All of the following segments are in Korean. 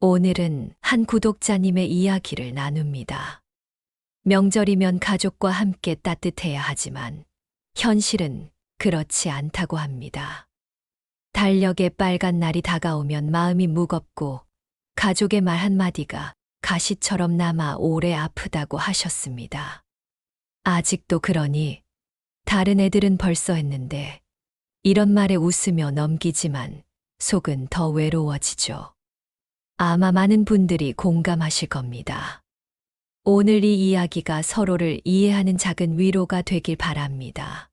오늘은 한 구독자님의 이야기를 나눕니다. 명절이면 가족과 함께 따뜻해야 하지만 현실은 그렇지 않다고 합니다. 달력에 빨간 날이 다가오면 마음이 무겁고 가족의 말 한마디가 가시처럼 남아 오래 아프다고 하셨습니다. 아직도 그러니 다른 애들은 벌써 했는데 이런 말에 웃으며 넘기지만 속은 더 외로워지죠. 아마 많은 분들이 공감하실 겁니다. 오늘 이 이야기가 서로를 이해하는 작은 위로가 되길 바랍니다.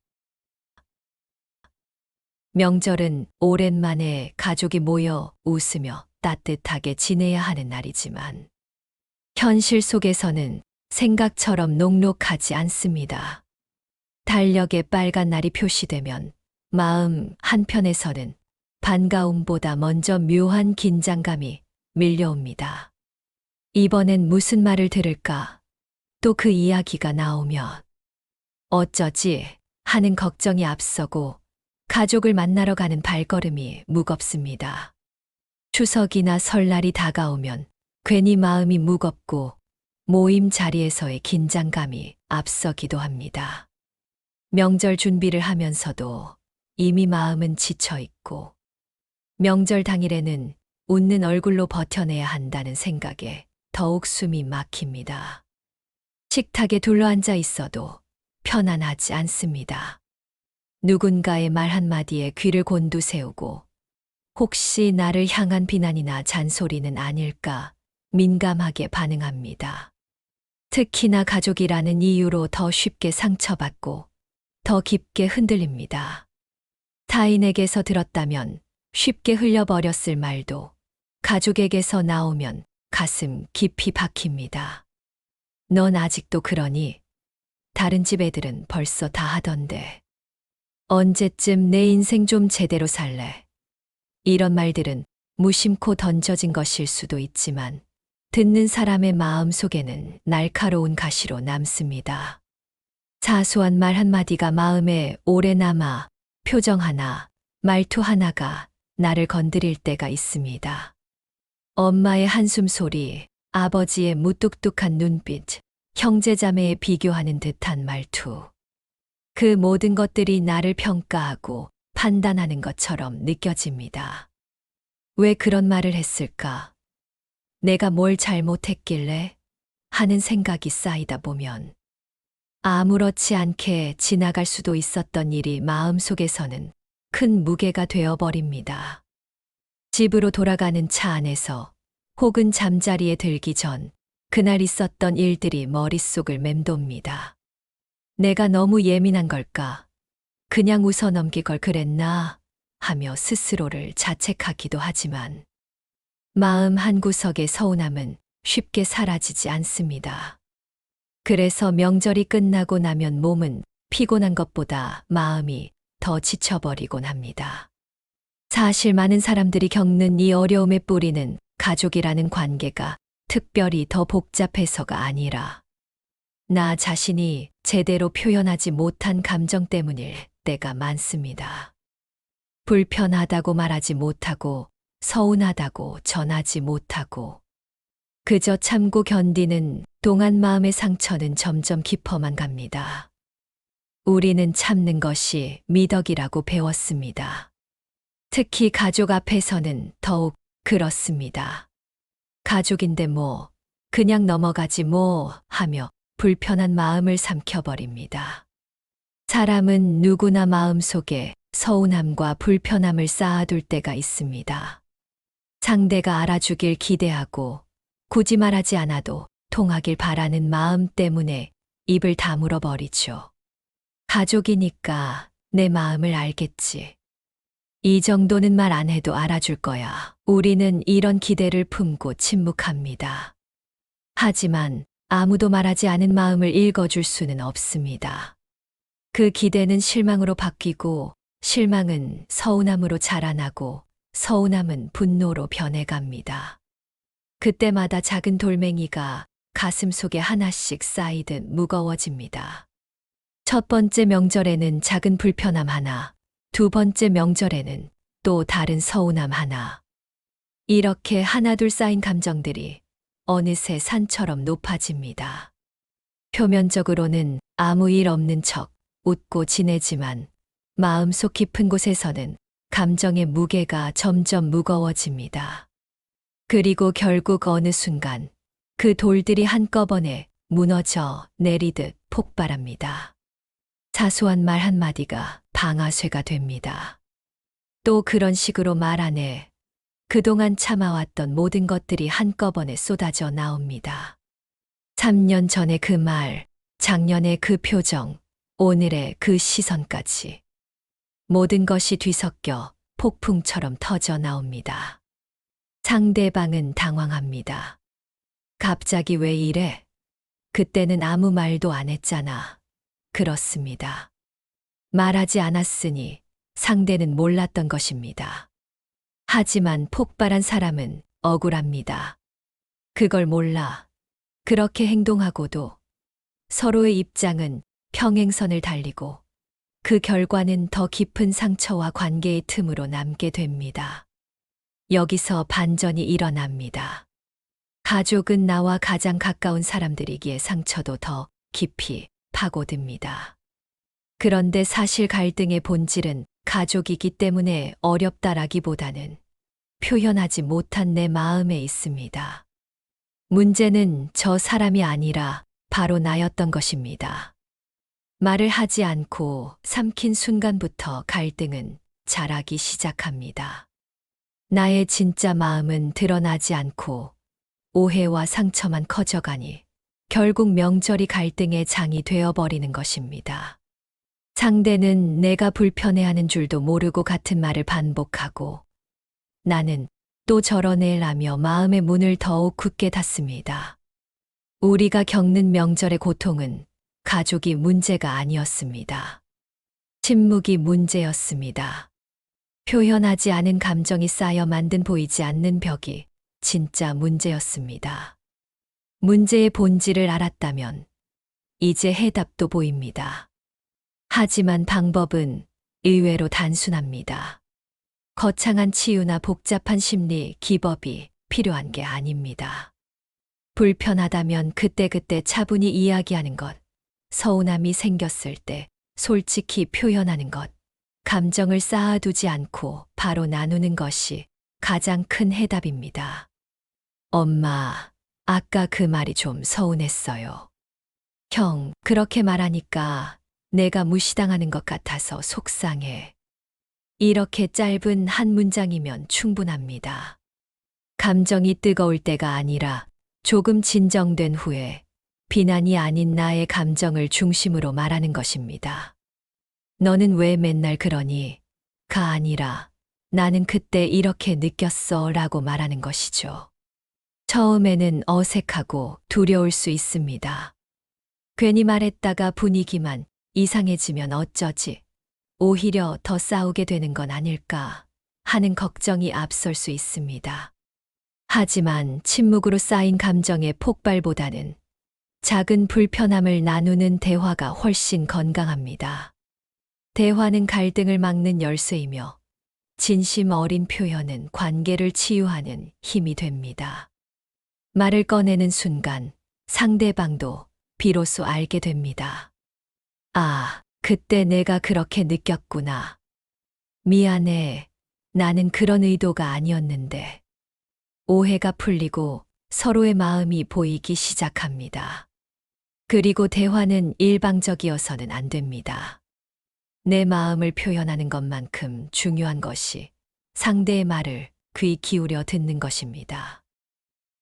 명절은 오랜만에 가족이 모여 웃으며 따뜻하게 지내야 하는 날이지만 현실 속에서는 생각처럼 녹록하지 않습니다. 달력에 빨간 날이 표시되면 마음 한편에서는 반가움보다 먼저 묘한 긴장감이 밀려옵니다. 이번엔 무슨 말을 들을까? 또 그 이야기가 나오면 어쩌지 하는 걱정이 앞서고 가족을 만나러 가는 발걸음이 무겁습니다. 추석이나 설날이 다가오면 괜히 마음이 무겁고 모임 자리에서의 긴장감이 앞서기도 합니다. 명절 준비를 하면서도 이미 마음은 지쳐 있고 명절 당일에는 웃는 얼굴로 버텨내야 한다는 생각에 더욱 숨이 막힙니다. 식탁에 둘러앉아 있어도 편안하지 않습니다. 누군가의 말 한마디에 귀를 곤두세우고 혹시 나를 향한 비난이나 잔소리는 아닐까 민감하게 반응합니다. 특히나 가족이라는 이유로 더 쉽게 상처받고 더 깊게 흔들립니다. 타인에게서 들었다면 쉽게 흘려버렸을 말도 가족에게서 나오면 가슴 깊이 박힙니다. 넌 아직도 그러니? 다른 집 애들은 벌써 다 하던데. 언제쯤 내 인생 좀 제대로 살래? 이런 말들은 무심코 던져진 것일 수도 있지만 듣는 사람의 마음 속에는 날카로운 가시로 남습니다. 사소한 말 한마디가 마음에 오래 남아 표정 하나, 말투 하나가 나를 건드릴 때가 있습니다. 엄마의 한숨 소리, 아버지의 무뚝뚝한 눈빛, 형제자매에 비교하는 듯한 말투. 그 모든 것들이 나를 평가하고 판단하는 것처럼 느껴집니다. 왜 그런 말을 했을까? 내가 뭘 잘못했길래? 하는 생각이 쌓이다 보면 아무렇지 않게 지나갈 수도 있었던 일이 마음속에서는 큰 무게가 되어버립니다. 집으로 돌아가는 차 안에서 혹은 잠자리에 들기 전 그날 있었던 일들이 머릿속을 맴돕니다. 내가 너무 예민한 걸까? 그냥 웃어 넘길 걸 그랬나? 하며 스스로를 자책하기도 하지만 마음 한구석의 서운함은 쉽게 사라지지 않습니다. 그래서 명절이 끝나고 나면 몸은 피곤한 것보다 마음이 더 지쳐버리곤 합니다. 사실 많은 사람들이 겪는 이 어려움의 뿌리는 가족이라는 관계가 특별히 더 복잡해서가 아니라 나 자신이 제대로 표현하지 못한 감정 때문일 때가 많습니다. 불편하다고 말하지 못하고 서운하다고 전하지 못하고 그저 참고 견디는 동안 마음의 상처는 점점 깊어만 갑니다. 우리는 참는 것이 미덕이라고 배웠습니다. 특히 가족 앞에서는 더욱 그렇습니다. 가족인데 뭐, 그냥 넘어가지 뭐 하며 불편한 마음을 삼켜버립니다. 사람은 누구나 마음속에 서운함과 불편함을 쌓아둘 때가 있습니다. 상대가 알아주길 기대하고 굳이 말하지 않아도 통하길 바라는 마음 때문에 입을 다물어 버리죠. 가족이니까 내 마음을 알겠지. 이 정도는 말 안 해도 알아줄 거야. 우리는 이런 기대를 품고 침묵합니다. 하지만 아무도 말하지 않은 마음을 읽어줄 수는 없습니다. 그 기대는 실망으로 바뀌고 실망은 서운함으로 자라나고 서운함은 분노로 변해갑니다. 그때마다 작은 돌멩이가 가슴 속에 하나씩 쌓이듯 무거워집니다. 첫 번째 명절에는 작은 불편함 하나, 두 번째 명절에는 또 다른 서운함 하나. 이렇게 하나둘 쌓인 감정들이 어느새 산처럼 높아집니다. 표면적으로는 아무 일 없는 척 웃고 지내지만 마음속 깊은 곳에서는 감정의 무게가 점점 무거워집니다. 그리고 결국 어느 순간 그 돌들이 한꺼번에 무너져 내리듯 폭발합니다. 사소한 말 한마디가 방아쇠가 됩니다. 또 그런 식으로 말 안에 그동안 참아왔던 모든 것들이 한꺼번에 쏟아져 나옵니다. 3년 전의 그 말, 작년의 그 표정, 오늘의 그 시선까지. 모든 것이 뒤섞여 폭풍처럼 터져 나옵니다. 상대방은 당황합니다. 갑자기 왜 이래? 그때는 아무 말도 안 했잖아. 그렇습니다. 말하지 않았으니 상대는 몰랐던 것입니다. 하지만 폭발한 사람은 억울합니다. 그걸 몰라. 그렇게 행동하고도 서로의 입장은 평행선을 달리고 그 결과는 더 깊은 상처와 관계의 틈으로 남게 됩니다. 여기서 반전이 일어납니다. 가족은 나와 가장 가까운 사람들이기에 상처도 더 깊이 파고듭니다. 그런데 사실 갈등의 본질은 가족이기 때문에 어렵다라기보다는 표현하지 못한 내 마음에 있습니다. 문제는 저 사람이 아니라 바로 나였던 것입니다. 말을 하지 않고 삼킨 순간부터 갈등은 자라기 시작합니다. 나의 진짜 마음은 드러나지 않고 오해와 상처만 커져가니 결국 명절이 갈등의 장이 되어버리는 것입니다. 상대는 내가 불편해하는 줄도 모르고 같은 말을 반복하고 나는 또 저런 애라며 마음의 문을 더욱 굳게 닫습니다. 우리가 겪는 명절의 고통은 가족이 문제가 아니었습니다. 침묵이 문제였습니다. 표현하지 않은 감정이 쌓여 만든 보이지 않는 벽이 진짜 문제였습니다. 문제의 본질을 알았다면 이제 해답도 보입니다. 하지만 방법은 의외로 단순합니다. 거창한 치유나 복잡한 심리 기법이 필요한 게 아닙니다. 불편하다면 그때그때 차분히 이야기하는 것, 서운함이 생겼을 때 솔직히 표현하는 것, 감정을 쌓아두지 않고 바로 나누는 것이 가장 큰 해답입니다. 엄마, 아까 그 말이 좀 서운했어요. 형, 그렇게 말하니까 내가 무시당하는 것 같아서 속상해. 이렇게 짧은 한 문장이면 충분합니다. 감정이 뜨거울 때가 아니라 조금 진정된 후에 비난이 아닌 나의 감정을 중심으로 말하는 것입니다. 너는 왜 맨날 그러니? 가 아니라 나는 그때 이렇게 느꼈어 라고 말하는 것이죠. 처음에는 어색하고 두려울 수 있습니다. 괜히 말했다가 분위기만 이상해지면 어쩌지? 오히려 더 싸우게 되는 건 아닐까 하는 걱정이 앞설 수 있습니다. 하지만 침묵으로 쌓인 감정의 폭발보다는 작은 불편함을 나누는 대화가 훨씬 건강합니다. 대화는 갈등을 막는 열쇠이며 진심 어린 표현은 관계를 치유하는 힘이 됩니다. 말을 꺼내는 순간 상대방도 비로소 알게 됩니다. 아, 그때 내가 그렇게 느꼈구나. 미안해. 나는 그런 의도가 아니었는데. 오해가 풀리고 서로의 마음이 보이기 시작합니다. 그리고 대화는 일방적이어서는 안 됩니다. 내 마음을 표현하는 것만큼 중요한 것이 상대의 말을 귀 기울여 듣는 것입니다.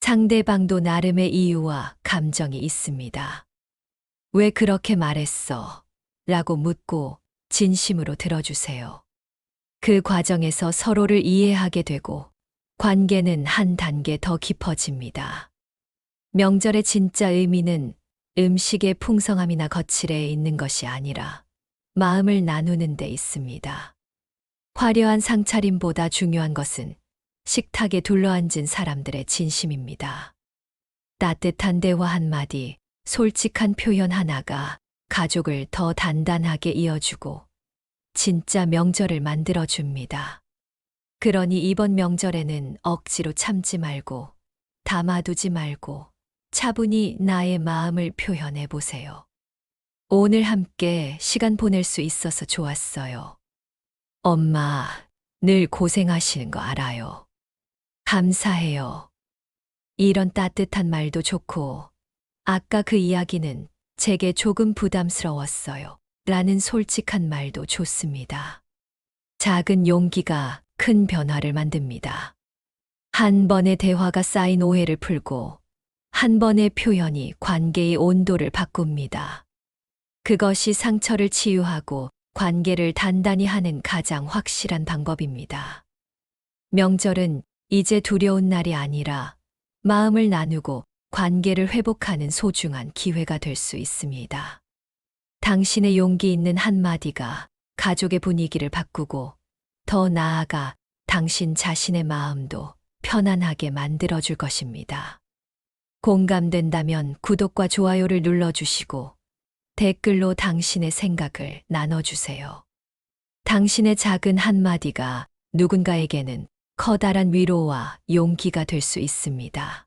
상대방도 나름의 이유와 감정이 있습니다. 왜 그렇게 말했어? 라고 묻고 진심으로 들어주세요. 그 과정에서 서로를 이해하게 되고 관계는 한 단계 더 깊어집니다. 명절의 진짜 의미는 음식의 풍성함이나 거칠에 있는 것이 아니라 마음을 나누는 데 있습니다. 화려한 상차림보다 중요한 것은 식탁에 둘러앉은 사람들의 진심입니다. 따뜻한 대화 한마디, 솔직한 표현 하나가 가족을 더 단단하게 이어주고 진짜 명절을 만들어줍니다. 그러니 이번 명절에는 억지로 참지 말고, 담아두지 말고, 차분히 나의 마음을 표현해 보세요. 오늘 함께 시간 보낼 수 있어서 좋았어요. 엄마, 늘 고생하시는 거 알아요. 감사해요. 이런 따뜻한 말도 좋고, 아까 그 이야기는 제게 조금 부담스러웠어요. 라는 솔직한 말도 좋습니다. 작은 용기가 큰 변화를 만듭니다. 한 번의 대화가 쌓인 오해를 풀고, 한 번의 표현이 관계의 온도를 바꿉니다. 그것이 상처를 치유하고 관계를 단단히 하는 가장 확실한 방법입니다. 명절은 이제 두려운 날이 아니라 마음을 나누고 관계를 회복하는 소중한 기회가 될 수 있습니다. 당신의 용기 있는 한마디가 가족의 분위기를 바꾸고 더 나아가 당신 자신의 마음도 편안하게 만들어줄 것입니다. 공감된다면 구독과 좋아요를 눌러주시고 댓글로 당신의 생각을 나눠주세요. 당신의 작은 한마디가 누군가에게는 커다란 위로와 용기가 될 수 있습니다.